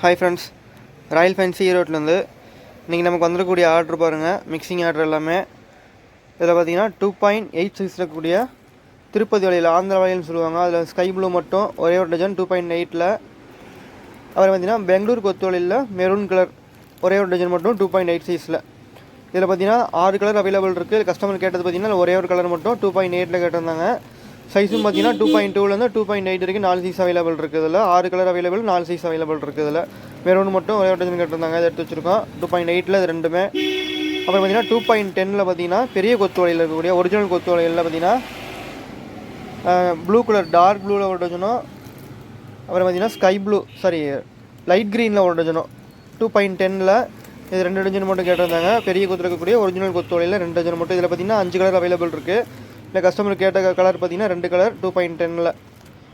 Hi friends Royal fancy ஈரோட்லேருந்து இன்றைக்கி நமக்கு வந்துடக்கூடிய ஆர்டர் பாருங்கள் மிக்சிங் ஆர்டர் எல்லாமே. இதில் பார்த்தீங்கன்னா டூ பாயிண்ட் எயிட் சிக்ஸ் இருக்கக்கூடிய திருப்பதி வழியில் ஆந்திரா வழின்னு சொல்லுவாங்க. அதில் ஸ்கை ப்ளூ மட்டும் ஒரே ஒரு டஜன் டூ பாயிண்ட் எயிட்டில் அப்புறம் பார்த்தீங்கன்னா பெங்களூர் கொத்துவழியில் மெரூன் கலர் ஒரே ஒரு டஜன் மட்டும் டூ பாயிண்ட் எயிட் சைஸில் இதில் பார்த்தீங்கன்னா ஆறு கலர் அவைலபிள் இருக்குது கஸ்டமர் கேட்டது பார்த்தீங்கன்னா ஒரே ஒரு கலர் மட்டும் டூ பாயிண்ட் எயிட்டில் கேட்டிருந்தாங்க. சைஸும் பார்த்தீங்கன்னா டூ பாயிண்ட் டூலேருந்து டூ பாயிண்ட் எயிட் வரைக்கும் நாலு சைஸ் அவைலபிள் இருக்குது ஆறு கலர் அவைலபிள் நாலு சைஸ் அவைலபிள் இருக்குது இதில் மெரூன் மட்டும் ஒரே ஒரு டஜன் கேட்டிருந்தாங்க. இதை எடுத்து வச்சிருக்கோம். டூ பாயிண்ட் எயிட்டில் இது ரெண்டுமே. அப்புறம் பார்த்தீங்கன்னா டூ பாயிண்ட் டெனில் பார்த்தீங்கன்னா பெரிய கொத்து வலையில் இருக்கக்கூடிய ஒரிஜினல் கொத்து வலையில் பார்த்தீங்கன்னா ப்ளூ கலர் டார்க் ப்ளூவில் ஒரு டஜனும் அப்புறம் பார்த்தீங்கன்னா ஸ்கை ப்ளூ சாரி லைட் க்ரீனில் ஒரு டஜனும் டூ பாயிண்ட் டென்னில் இது ரெண்டு டஜன் மட்டும் கேட்டிருந்தாங்க. பெரிய கொத்து இருக்கக்கூடிய ஒரிஜினல் கொத்து வலையில் ரெண்டு டஜன் மட்டும். இதில் பார்த்தீங்கன்னா அஞ்சு கலர் அவைலபிள் இருக்குது இல்லை கஸ்டமர் கேட்ட கலர் பார்த்தீங்கன்னா ரெண்டு கலர் டூ பாயிண்ட் டெனில்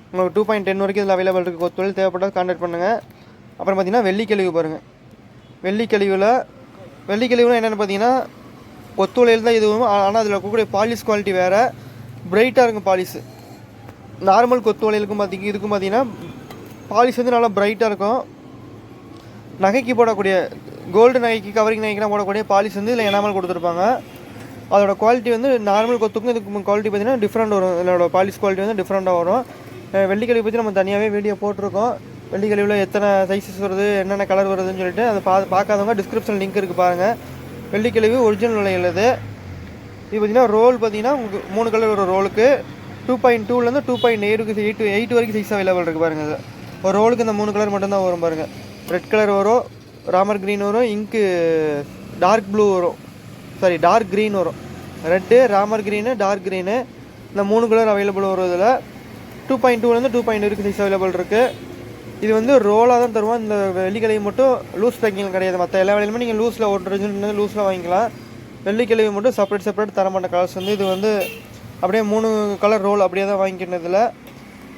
உங்களுக்கு டூ பாயிண்ட் டென் வரைக்கும் இதில் அவைலபிள் இருக்குது கொத்து தேவைப்பட்டால் கான்டாக்ட் பண்ணுங்கள் அப்புறம் பார்த்தீங்கன்னா வெள்ளிக்கழிவு பாருங்கள் வெள்ளிக்கழிவில் வெள்ளிக்கழிவுனா என்னென்னு பார்த்தீங்கன்னா கொத்துவலையில் தான் இதுவும். ஆனால் அதில் இருக்கக்கூடிய பாலிஷ் குவாலிட்டி வேறு. பிரைட்டாக இருக்கும் பாலிஷ் நார்மல் கொத்து பார்த்திங்க இதுக்கும் பார்த்தீங்கன்னா பாலிஷ் வந்து நல்லா பிரைட்டாக இருக்கும். நகைக்கு போடக்கூடிய கோல்டு நகைக்கு கவரிங் நகைக்கெலாம் போடக்கூடிய பாலிஷ் வந்து இதில் எனாமல் கொடுத்துருப்பாங்க. அதோட குவாலிட்டி வந்து நார்மல் கொத்துக்கும் இதுக்கு குவாலிட்டி பார்த்தீங்கன்னா டிஃப்ரெண்ட் வரும். இதோட பாலிஷ் குவாலிட்டி வந்து டிஃப்ரெண்ட்டாக வரும். அஹ் வெள்ளிக்கழிவு பற்றி நம்ம தனியாகவே வீடியோ போட்டிருக்கோம். வெள்ளிக்கழிவில் எத்தனை சைஸஸ் வருது என்னென்ன கலர் வருதுன்னு சொல்லிட்டு அதை பா பார்க்காதவங்க டிஸ்கிரிப்ஷன் லிங்க் இருக்குது பாருங்கள் வெள்ளிக்கழிவு ஒரிஜினல் விலையில் இது. இது பார்த்தீங்கன்னா ரோல் பார்த்தீங்கன்னா உங்களுக்கு மூணு கலர் ஒரு ரோலுக்கு டூ பாயிண்ட் டூலேருந்து டூ பாயிண்ட் எயிட்டுக்கு எயிட் எயிட் வரைக்கும் சைஸ் அவைலபிள் இருக்குது பாருங்கள் இது. ஒரு ரோலுக்கு இந்த மூணு கலர் மட்டும்தான் வரும் பாருங்கள் ரெட் கலர் வரும் ராமர் க்ரீன் வரும் இங்கு டார்க் ப்ளூ வரும். சாரி டார்க் க்ரீன் வரும். Red Ramar green dark green இந்த மூணு கலர் அவைலபிள் வரும் இதில் டூ பாயிண்ட் டூலேருந்து டூ பாயிண்ட் வரைக்கும் சைஸ் அவைலபிள் இருக்குது இது வந்து ரோலாக தான் தருவோம். இந்த வெள்ளிக்கிழமை மட்டும் லூஸ் பேக்கிங் கிடையாது. மற்ற எல்லா வேலையுமே நீங்கள் லூஸில் ஒரு லூஸில் வாங்கிக்கலாம். வெள்ளிக்கிழமை மட்டும் செப்பரேட் செப்பரேட் தர மாட்ட கலர்ஸ் வந்து இது வந்து அப்படியே மூணு கலர் ரோல் அப்படியே தான் வாங்கிக்கிறதுல.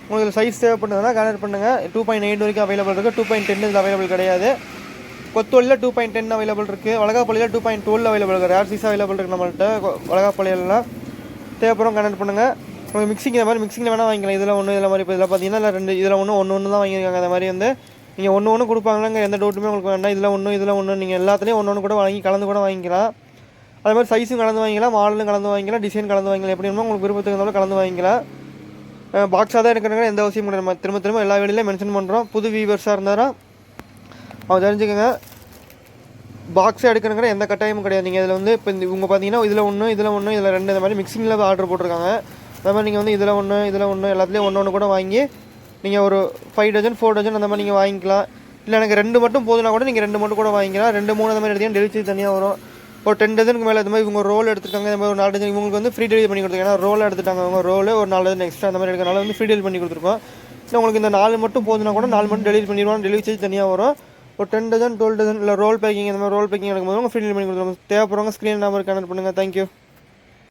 உங்களுக்கு சைஸ் தேவைப்படுதுன்னா கலர் பண்ணுங்கள் டூ பாயிண்ட் எயிட் வரைக்கும் அவைலபிள் இருக்குது டூ பாயிண்ட் டென் இதில் அவைலபிள் கிடையாது. கொத்தொல்லில் டூ பாயிண்ட் டென் அவைலபிள் இருக்குது வளகாப்பள்ளியில் டூ பாயிண்ட் டுவெல் அவைலபிள் இருக்குது ரேர் சைஸ் அவைலபிள் இருக்குது நம்மள்ட்ட. வளகாப்பள்ளியிலலாம். தேவைப்படும் கனெக்ட் பண்ணுங்கள் உங்களுக்கு மிக்சிங் இந்த மாதிரி மிக்சிங்கில் வேணால் வாங்கிக்கலாம். இதில் ஒன்று இதில் மாதிரி இப்போ இதில் பார்த்தீங்கன்னா இல்லை ரெண்டு இதில் ஒன்று ஒன்று ஒன்று தான் வாங்கியிருக்காங்க. அந்த மாதிரி வந்து நீங்கள் ஒன்று ஒன்று கொடுப்பாங்களாங்க எந்த டவுட்டுமே உங்களுக்கு வேண்டாம். இதில் ஒன்று இதில் ஒன்று நீங்கள் எல்லாத்துலேயும் ஒன்று ஒன்று கூட வாங்கி கலந்து கூட வாங்கிக்கலாம். அதே மாதிரி சைஸும் கலந்து வாங்கிக்கலாம். மாடலும் கலந்து வாங்கிக்கலாம். டிசைன் கலந்து வாங்கிக்கலாம். எப்படி வேணுமோ உங்களுக்கு விருப்பத்துக்கு இருந்தாலும் கலந்து வாங்கிக்கலாம். பாக்ஸாக தான் இருக்கிறவங்க எந்த அவசியம் கிடையாது. நம்ம திரும்ப திரும்ப எல்லா வேலையிலையும் மென்ஷன் பண்ணுறோம் புது வியூவர்ஸாக இருந்தாலும் அவங்க தெரிஞ்சுக்கோங்க. பாக்ஸாக எடுக்கணுங்கிற எந்த கட்டாயமும் கிடையாது. நீங்கள் இதில் வந்து இப்போ இந்த இவங்க பார்த்தீங்கன்னா இதில் ஒன்று இதில் ஒன்று இதில் ரெண்டு இந்த மாதிரி மிக்சிங்கில் ஆர்டர் போட்டிருக்காங்க. அந்த மாதிரி நீங்கள் வந்து இதில் ஒன்று இதில் ஒன்று எல்லாத்துலேயும் ஒன்று ஒன்று கூட வாங்கி நீங்கள் ஒரு ஃபைவ் டஜன் ஃபோர் டஜன் அந்த மாதிரி நீங்கள் வாங்கிக்கலாம். இல்லை எனக்கு ரெண்டு மட்டும் போதுனா கூட நீங்கள் ரெண்டு மட்டும் கூட வாங்கிக்கலாம். ரெண்டு மூணு அந்த மாதிரி எடுத்தீங்கன்னா டெலிவரி தனியாக வரும். ஒரு டென் டஜனுக்கு மேலே இந்த மாதிரி இவங்க ரோல் எடுத்துருக்காங்க. இந்த மாதிரி ஒரு நாலு டஜன் இவங்களுக்கு வந்து ஃப்ரீ டெலிவரி பண்ணி கொடுத்துருக்காங்க. ஏன்னா ரோல் எடுத்துட்டாங்க அவங்க. ரோல் ஒரு நாலு டஜன் எக்ஸ்ட்ரா அந்த மாதிரி எடுக்கிறனால வந்து ஃப்ரீ டெலிவரி பண்ணி கொடுத்துருக்கோம். இல்லை உங்களுக்கு இந்த நாலு மட்டும் போதுனா கூட நாலு மட்டும் டெலிவரி பண்ணிடுவாங்க. டெலிவரி சார்ஜ் தனியாக வரும். ஒரு டென் டஜன் டுவெல் டஜன் இல்லை ரோல் பேக்கிங் இந்த மாதிரி ரோல் பேக்கிங் எடுக்கும்போது உங்கள் ஃப்ரீ டெலிவரி பண்ணி கொடுத்துருவாங்க. தேவைப்படுறவங்க ஸ்க்ரீன் நம்பர் கனெக்ட் பண்ணுங்கள் தேங்க்யூ